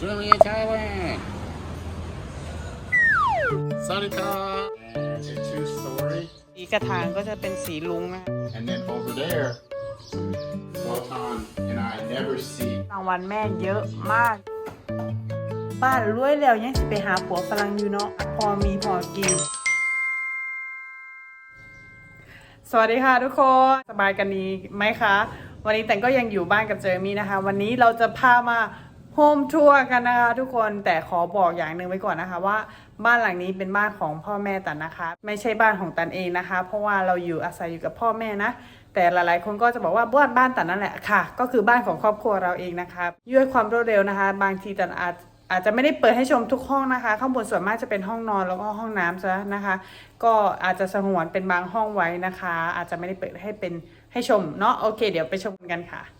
Jimmy in Thailand. Sarika. And a two-story. สีกระถางก็จะเป็นสีลุงนะ And then over there, Wotan and I never see รางวัลแม่เยอะมาก บ้านรวยแล้วยังจะไปหาผัวฝรั่งอยู่เนาะพอมีพอกิน สวัสดีค่ะทุกคน สบายกันดีไหมคะ วันนี้แต่งก็ยังอยู่บ้านกับเจอมี่นะคะ วันนี้เราจะพามา โฮมทัวร์กันนะคะ ทุกคนแต่ขอบอกอย่างหนึ่งไว้ก่อนนะคะว่าบ้านหลังนี้เป็นบ้านของพ่อแม่ตันนะคะ ไม่ใช่บ้านของตันเองนะคะ เพราะว่าเราอยู่อาศัยอยู่กับพ่อแม่นะ แต่หลายๆ คนก็จะบอกว่าบ้านบ้านตันนั่นแหละค่ะ ก็คือบ้านของครอบครัวเราเองนะคะด้วยความรวดเร็วนะคะ บางทีตันอาจอาจจะไม่ได้เปิดให้ชมทุกห้องนะคะ ข้างบนส่วนมากจะเป็นห้องนอนแล้วก็ห้องน้ำซะนะคะ ก็อาจจะสงวนเป็นบางห้องไว้นะคะ อาจจะไม่ได้เปิดให้เป็นให้ชมเนาะโอเค เดี๋ยวไปชมกันค่ะ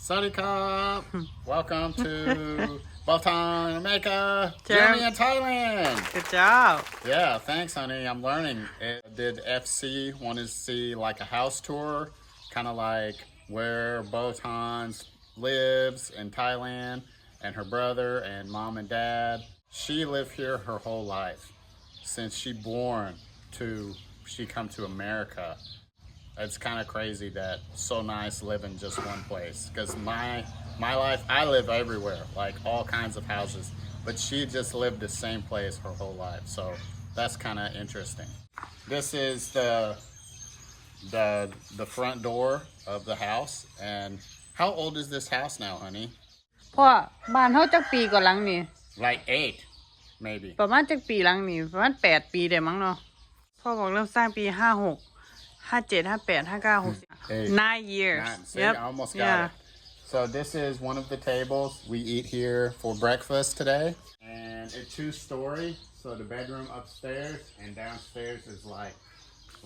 Sarika. Hmm. Welcome to Wotan, America. Germany, and Thailand. Good job Yeah, thanks, honey. I'm learning. It, did FC want to see like a house tour, kind of like where Botan lives in Thailand, and her brother and mom and dad. She lived here her whole life since she born to she come to America It's kind of crazy that so nice living just one place because my my life I live everywhere like all kinds of houses but she just lived the same place her whole life so that's kind of interesting this is the the the front door of the house and how old is this house now honey พ่อบ้านเขาจักปีก่อนหลังนี่ like eight maybe ประมาณจักปีหลังนี่ประมาณแปดปีเดี๋ยวมั้งเนาะพ่อบอกเริ่มสร้างปีห้า หกห้าเจ็ดห้าแปดห้าเก้าหกสิบ Eight. nine years Nine. See, yep I almost got yeah it. So this is one of the tables we eat here for breakfast today, and it's two story. So the bedroom upstairs and downstairs is like,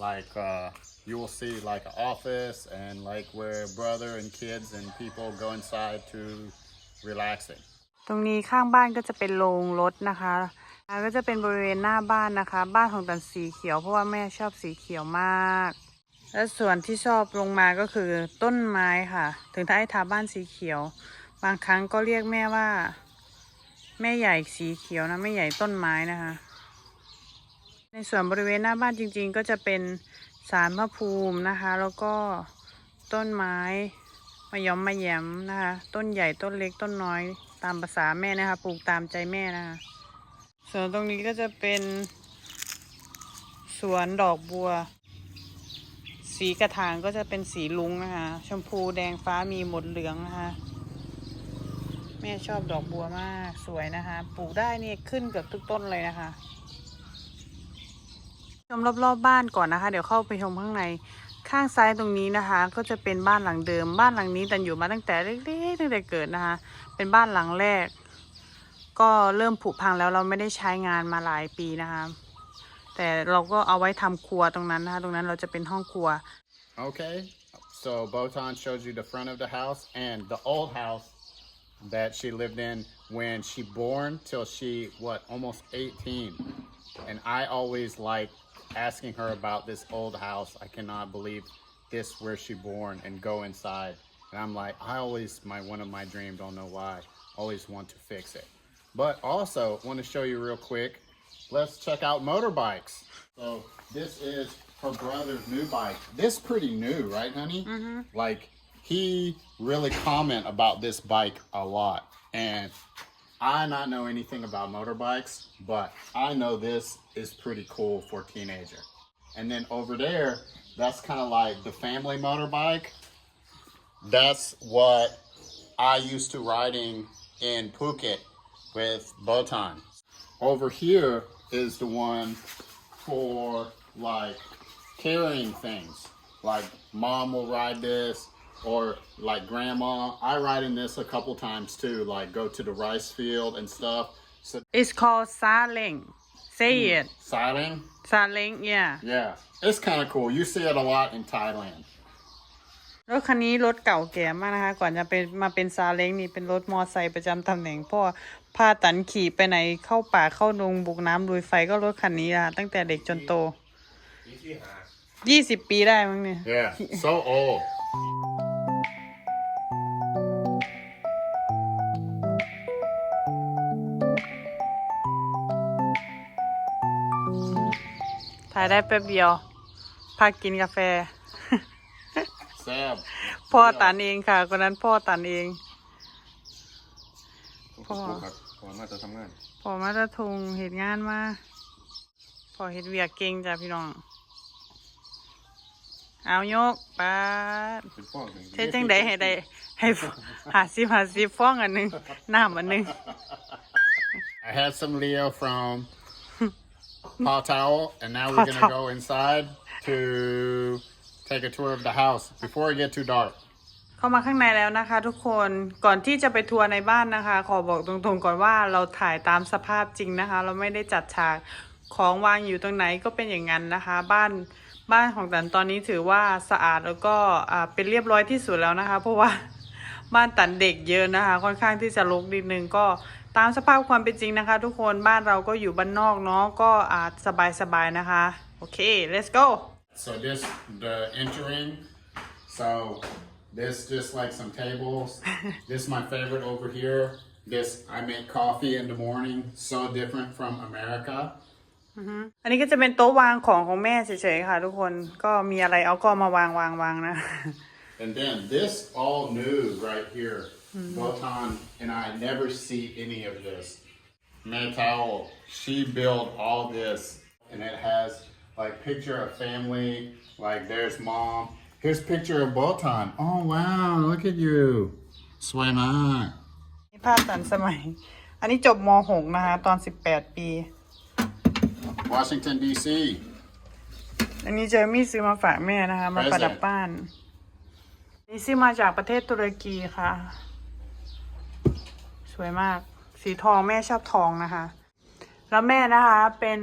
like uh, you will see like an office and like where brother and kids and people go inside to relaxing. ตรงนี้ข้างบ้านก็จะเป็นโรงรถนะคะแล้วก็จะเป็นบริเวณหน้าบ้านนะคะ บ้านของตันสีเขียวเพราะว่าแม่ชอบสีเขียวมาก และส่วนที่ชอบลงมาก็คือต้นไม้ค่ะ ถึงถ้าให้ทาบ้านสีเขียว บางครั้งก็เรียกแม่ว่า แม่ใหญ่สีเขียวนะแม่ใหญ่ต้นไม้นะคะ ในส่วนบริเวณหน้าบ้านจริง ๆ ก็จะเป็นศาลพระภูมินะคะ แล้วก็ต้นไม้มะยอมมะแยมนะคะ ต้นใหญ่ต้นเล็กต้นน้อยตามภาษาแม่นะคะปลูกตามใจแม่นะคะส่วนตรงนี้ก็จะเป็นสวนดอกบัว สีกระถางก็จะเป็นสีลุงนะคะชมพูแดงฟ้ามีหมดเหลืองนะคะแม่ชอบดอกบัวมากสวยนะคะ ปลูกได้เนี่ยขึ้นเกือบทุกต้นเลยนะคะ ชมรอบๆบบ้านก่อนนะคะ เดี๋ยวเข้าไปชมข้างในข้างซ้ายตรงนี้นะคะ ก็จะเป็นบ้านหลังเดิม บ้านหลังนี้ตันอยู่มาตั้งแต่เล็กๆตั้งแต่เกิดนะคะ เป็นบ้านหลังแรก ก็เริ่มผุพังแล้วเราไม่ได้ใช้งานมาหลายปีนะคะ แต่เราก็เอาไว้ทำครัวตรงนั้นนะคะ ตรงนั้นเราจะเป็นห้องครัว Okay, so Botan shows you the front of the house and the old house that she lived in when she born till she what almost 18 and I always like asking her about this old house I cannot believe this where she born and go inside and I'm like I always my one of my dreams don't know why always want to fix it but also want to show you real quick let's check out motorbikes. So this is her brother's new bike. This pretty new right honey? Mm-hmm. Like he really comment about this bike a lot. And i not know anything about motorbikes but i know this is pretty cool for teenager. And then over there that's kind of like the family motorbike. That's what i used to riding in phuket with botan over here is the one for like carrying things. Like mom will ride this or like grandma. I ride in this a couple times too, like go to the rice field and stuff. So it's called sailing. Say mm, it. Sailing? Sailing, yeah. Yeah. It's kind of cool. You see it a lot in Thailand. รถคันนี้รถเก่าแก่มากนะคะ ก่อนจะเป็นมาเป็นซาเล้งนี่เป็นรถมอไซค์ประจำตำแหน่งพ่อพาตันขี่ไปไหนเข้าป่าเข้าดงบุกน้ำลุยไฟก็รถคันนี้ละตั้งแต่เด็กจนโตยี่สิบปีได้มั้งเนี่ย Yeah so old ถ่ายได้แป๊บเดียวพักกินกาแฟ Sam. พ่อตันเองค่ะคนนั้นพ่อตันเอง พ่อครับก่อนมาจะทำงานพอมาตะทุงเหตุงานมาพอเห็ดเวียกเก่งจ้ะพี่น้อง เอายกปาดเป็นฟ้องหนึ่งเทจังใดให้ได้ให้หาซิบหาซิบฟ้องอันหนึงน้ำอันหนึง I had some Leo from Paw Towel, and now we're Paw gonna Towel. go inside to take a tour of the house before it get too dark. เข้ามาข้างในแล้วนะคะทุกคนก่อนที่จะไปทัวร์ในบ้านนะคะ ขอบอกตรงๆก่อนว่าเราถ่ายตามสภาพจริงนะคะ เราไม่ได้จัดฉากของวางอยู่ตรงไหนก็เป็นอย่างนั้นนะคะ บ้านบ้านของตันตอนนี้ถือว่าสะอาดแล้วก็อ่าเป็นเรียบร้อยที่สุดแล้วนะคะ เพราะว่า บ้านตันเด็กเยอะนะคะ ค่อนข้างที่จะรกนิดนึงก็ตามสภาพความเป็นจริงนะคะ ทุกคนบ้านเราก็อยู่บ้านนอกเนาะก็อาจสบายๆนะคะ โอเค let's go So this the entering. So this just like some tables. this is my favorite over here. This I make coffee in the morning. So different from America. อันนี้ก็จะเป็นโต๊ะวางของของแม่เฉยๆค่ะ ทุกคนก็มีอะไรเอาก็มาวางวางวางนะ And then this all new right here. Botan and I never see any of this. Metal, she built all this and it has like picture of family, like there's mom. Here's picture of Botan. Oh wow, look at you. Swima. นี่ภาพตันสมัย อันนี้จบม .6 นะคะ ตอน 18 ปี Washington DC. อันนี้เจอมี่ซื้อมาฝากแม่นะคะ มาประดับบ้าน นี่ซื้อมาจากประเทศตุรกีค่ะ สวยมาก สีทองแม่ชอบทองนะคะ แล้วแม่นะคะเป็น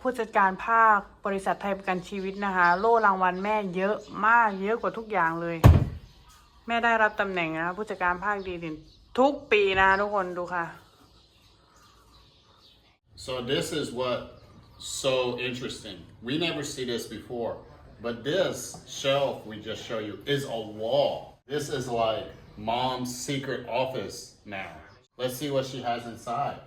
ผู้จัดการภาคบริษัทไทยประกันชีวิตนะคะ โล่รางวัลแม่เยอะมากเยอะกว่าทุกอย่างเลย แม่ได้รับตำแหน่งนะคะผู้จัดการภาคดีเด่นทุกปีนะคะทุกคนดูค่ะ So this is what so interesting. We never see this before. But this shelf we just show you is a wall. This is like mom's secret office now. Let's see what she has inside.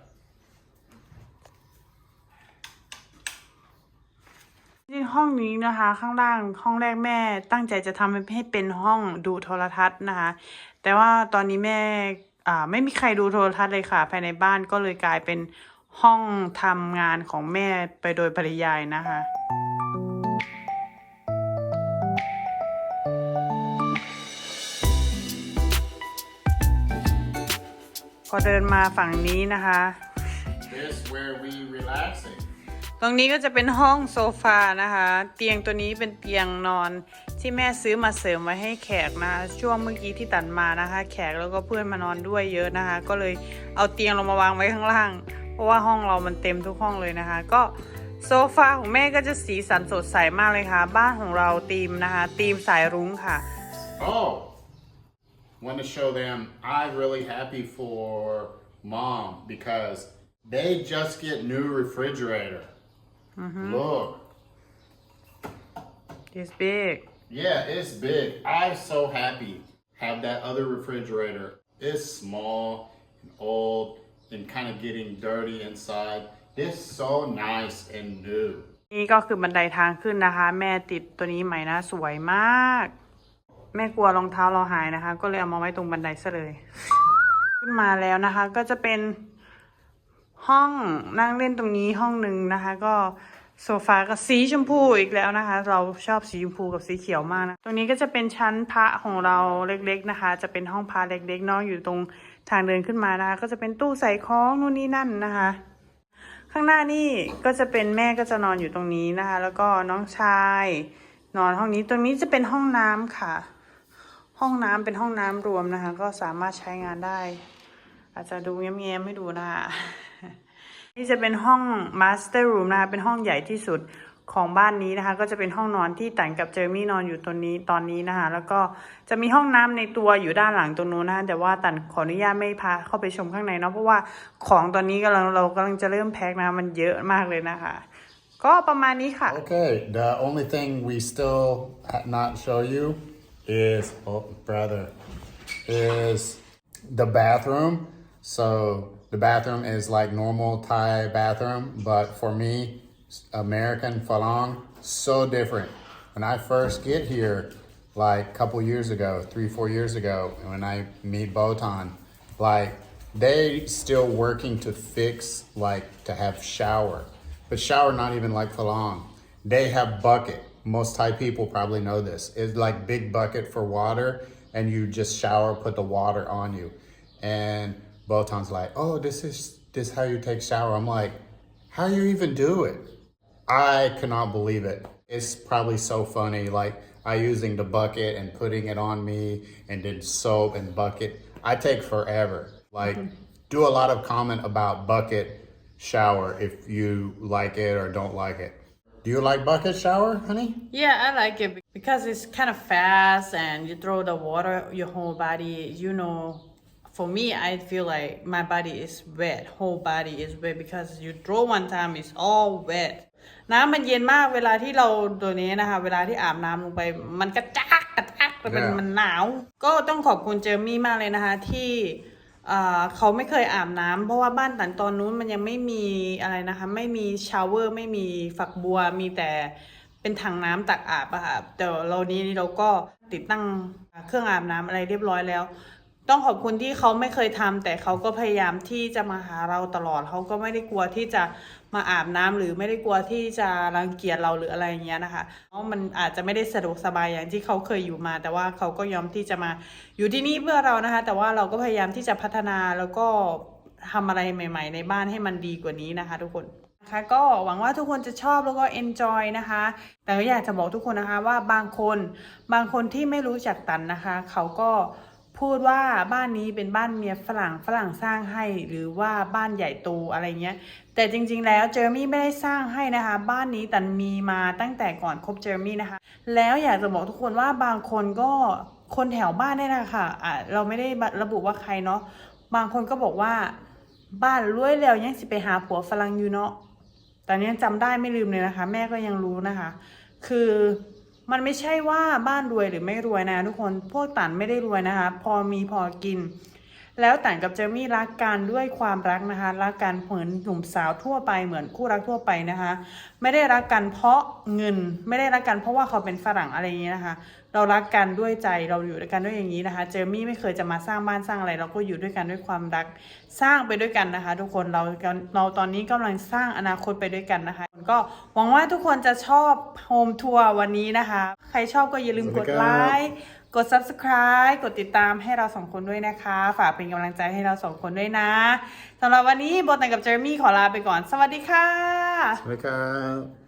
จริงห้องนี้นะคะ ข้างล่างห้องแรกแม่ตั้งใจจะทำให้เป็นห้องดูโทรทัศน์นะคะ แต่ว่าตอนนี้แม่อ่าไม่มีใครดูโทรทัศน์เลยค่ะ ภายในบ้านก็เลยกลายเป็นห้องทำงานของแม่ไปโดยปริยายนะคะพอเดินมาฝั่งนี้นะคะ This where we relaxing. ตรงนี้ก็จะเป็นห้องโซฟานะคะ เตียงตัวนี้เป็นเตียงนอนที่แม่ซื้อมาเสริมไว้ให้แขกนะช่วงเมื่อกี้ที่ตัดมานะคะ แขกแล้วก็เพื่อนมานอนด้วยเยอะนะคะ ก็เลยเอาเตียงลงมาวางไว้ข้างล่าง เพราะว่าห้องเรามันเต็มทุกห้องเลยนะคะ ก็โซฟาของแม่ก็จะสีสันสดใสมากเลยค่ะ บ้านของเราธีมนะคะธีมสายรุ้งค่ะ Oh, want to show them I'm really happy for mom because they just get new refrigerator. Look. It's big Yeah, it's big. I'm so happy. Have that other refrigerator. It's small and old and kind of getting dirty inside. It's so nice and new. นี่ก็คือบันไดทางขึ้นนะคะ แม่ติดตัวนี้ใหม่นะสวยมาก แม่กลัวรองเท้าเราหายนะคะ ก็เลยเอามาไว้ตรงบันไดซะเลย ขึ้นมาแล้วนะคะ ก็จะเป็น ห้องนั่งเล่นตรงนี้ห้องหนึ่งนะคะ ก็โซฟาก็สีชมพูอีกแล้วนะคะ เราชอบสีชมพูกับสีเขียวมากนะตรงนี้ก็จะเป็นชั้นพระของเราเล็กๆนะคะ จะเป็นห้องพระเล็กๆนาะอยู่ตรงทางเดินขึ้นมานะคะ ก็จะเป็นตู้ใส่ของนู่นนี่นั่นนะคะ ข้างหน้านี่ก็จะเป็นแม่ก็จะนอนอยู่ตรงนี้นะคะ แล้วก็น้องชาย นอนห้องนี้ตรงนี้จะเป็นห้องน้ำค่ะ ห้องน้ำเป็นห้องน้ำรวมนะคะ ก็สามารถใช้งานได้ อาจจะดูแง้มๆไม่ดูนะคะ นี่จะเป็นห้อง master room นะคะ เป็นห้องใหญ่ที่สุดของบ้านนี้นะคะ ก็จะเป็นห้องนอนที่แต่งกับเจอมี่นอนอยู่ตัวนี้ตอนนี้นะคะ แล้วก็จะมีห้องน้ำในตัวอยู่ด้านหลังตรงนู้นนะคะแต่ว่าตันขออนุญาตไม่พาเข้าไปชมข้างในเนาะเพราะว่าของตอนนี้กำลังเรากำลังจะเริ่มแพ็คนะมันเยอะมากเลยนะคะ ก็ประมาณนี้ค่ะ Okay, the only thing we still ha- not show you is, oh, brother, is the bathroom. So the bathroom is like normal Thai bathroom, but for me, American Falong, so different. When I first get here, like a couple years ago, three, four years ago, when I meet Botan, like they still working to fix like to have shower, but shower not even like Falong. They have bucket. Most Thai people probably know this. It's like big bucket for water, and you just shower, put the water on you, and Botan's like, oh, this is this how you take shower. I'm like, how you even do it? I cannot believe it. It's probably so funny. Like I using the bucket and putting it on me and then soap and bucket. I take forever. Like mm-hmm. do a lot of comment about bucket shower if you like it or don't like it. Do you like bucket shower, honey? Yeah, I like it because it's kind of fast and you throw the water your whole body. You know, for me, I feel like my body is wet. Whole body is wet because you throw one time, it's all wet. น้ำมันเย็นมากเวลาที่เราตัวนี้นะคะ เวลาที่อาบน้ำลงไป มันกระจากกระจากมัน Yeah. มันหนาว ก็ต้องขอบคุณเจอมี่มากเลยนะคะ ที่อ่าเขาไม่เคยอาบน้ำเพราะว่าบ้านตันตอนนู้นมันยังไม่มีอะไรนะคะ ไม่มีชาวเวอร์ ไม่มีฝักบัวมีแต่เป็นถังน้ำตักอาบอะค่ะแต่เรานี้เราก็ติดตั้งเครื่องอาบน้ำอะไรเรียบร้อยแล้ว ต้องขอบคุณที่เขาไม่เคยทำแต่เขาก็พยายามที่จะมาหาเราตลอดเขาก็ไม่ได้กลัวที่จะมาอาบน้ำหรือไม่ได้กลัวที่จะรังเกียจเราหรืออะไรอย่างเงี้ยนะคะเพราะมันอาจจะไม่ได้สะดวกสบายอย่างที่เขาเคยอยู่มา แต่ว่าเขาก็ยอมที่จะมาอยู่ที่นี่เพื่อเรานะคะ แต่ว่าเราก็พยายามที่จะพัฒนาแล้วก็ทำอะไรใหม่ ๆ ในบ้านให้มันดีกว่านี้นะคะ ทุกคนนะคะก็หวังว่าทุกคนจะชอบแล้วก็ enjoy นะคะ แต่ก็อยากจะบอกทุกคนนะคะว่าบางคนบางคนที่ไม่รู้จักตันนะคะ เขาก็ พูดว่าบ้านนี้เป็นบ้านเมียฝรั่งฝรั่งสร้างให้หรือว่าบ้านใหญ่โตอะไรเงี้ย แต่จริงๆ แล้วเจอร์มี่ไม่ได้สร้างให้นะคะ บ้านนี้ตันมีมาตั้งแต่ก่อนคบเจอร์มี่นะคะ แล้วอยากจะบอกทุกคนว่าบางคนก็คนแถวบ้านเนี่ยนะคะอะเราไม่ได้ระบุว่าใครเนาะบางคนก็บอกว่าบ้านรวยแล้วยังสิไปหาผัวฝรั่งอยู่เนาะแต่เนี้ยจำได้ไม่ลืมเลยนะคะ แม่ก็ยังรู้นะคะ คือ มันไม่ใช่ว่าบ้านรวยหรือไม่รวยนะทุกคนพวกตันไม่ได้รวยนะคะ พอมีพอกิน แล้วตันกับเจมี่รักกันด้วยความรักนะคะรักกันเหมือนหนุ่มสาวทั่วไปเหมือนคู่รักทั่วไปนะคะ ไม่ได้รักกันเพราะเงินไม่ได้รักกันเพราะว่าเขาเป็นฝรั่งอะไรอย่างนี้นะคะ เรารักกันด้วยใจเราอยู่ด้วยกันด้วยอย่างนี้นะคะ เจมี่ไม่เคยจะมาสร้างบ้านสร้างอะไร เราก็อยู่ด้วยกันด้วยความรักสร้างไปด้วยกันนะคะ ทุกคนเราเราตอนนี้กำลังสร้างอนาคตไปด้วยกันนะคะ ก็หวังว่าทุกคนจะชอบโฮมทัวร์วันนี้นะคะ ใครชอบก็อย่าลืมกดไลค์กด subscribe กดติดตามให้เราสองคนด้วยนะคะ ฝากเป็นกำลังใจให้เราสองคนด้วยนะสำหรับวันนี้โบตันกับเจอร์มี่ขอลาไปก่อน สวัสดีค่ะ Look out.